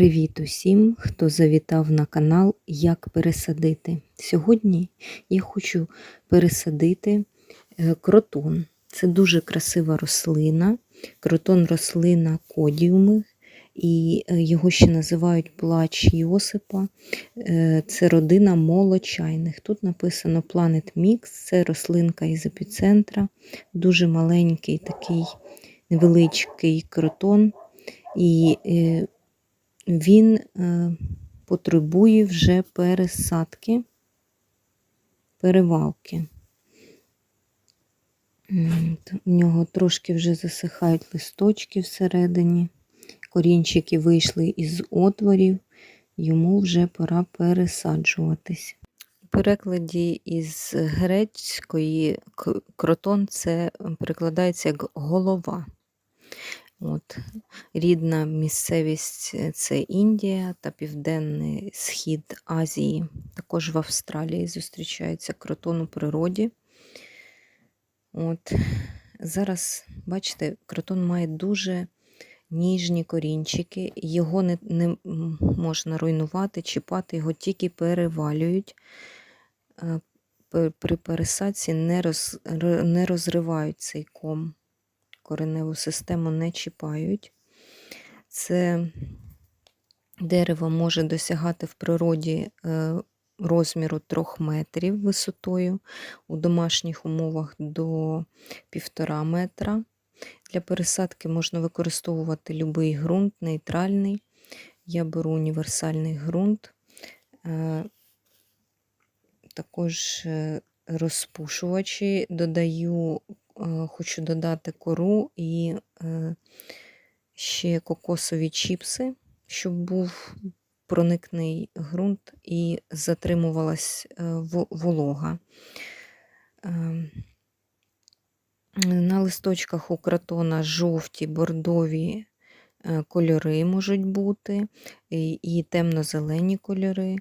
Привіт усім, хто завітав на канал Як пересадити. Сьогодні я хочу пересадити е, кротон. Це дуже красива рослина. Кротон рослина кодіуми, і е, його ще називають плач Йосипа. Е, Це родина молочайних. Тут написано Planet Mix, це рослинка із епіцентра, дуже маленький такий невеличкий кротон. І він е, потребує вже пересадки, перевалки. У нього трошки вже засихають листочки всередині, корінчики вийшли із отворів, йому вже пора пересаджуватись. У перекладі із грецької кротон це перекладається як голова. От. Рідна місцевість е, це Індія та Південний Схід Азії. Також в Австралії зустрічається кротон у природі. От. Зараз, бачите, кротон має дуже ніжні корінчики, його не, не можна руйнувати, чіпати, його тільки перевалюють. Е, При пересадці не, роз, не розривають цей ком кореневу систему не чіпають. Це дерево може досягати в природі е, розміру 3 метрів висотою, у домашніх умовах до 1,5 метра. Для пересадки можна використовувати будь-який ґрунт, нейтральний. Я беру універсальний ґрунт, е, також е, розпушувачі додаю хочу додати кору і е, ще кокосові чіпси, щоб був проникний ґрунт і затримувалась е, волога. Ем, На листочках у кротона жовті, бордові е, кольори можуть бути, і темно-зелені кольори.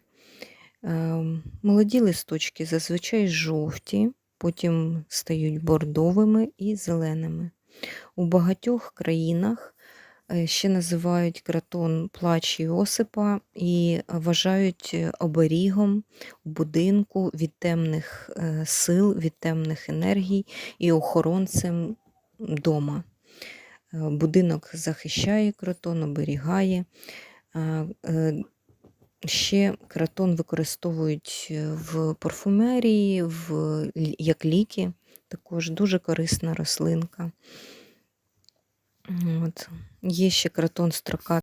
Ем, Молоді листочки зазвичай жовті, потім стають бордовими і зеленими. У багатьох країнах е, ще називають кротон плач Іосипа і вважають е, оберігом будинку від темних е, сил, від темних енергій і охоронцем дома. Будинок захищає кротон, оберігає. Ще кротон використовують е, в парфумерії, в, як ліки. Також дуже корисна рослинка. От. Є ще кротон строка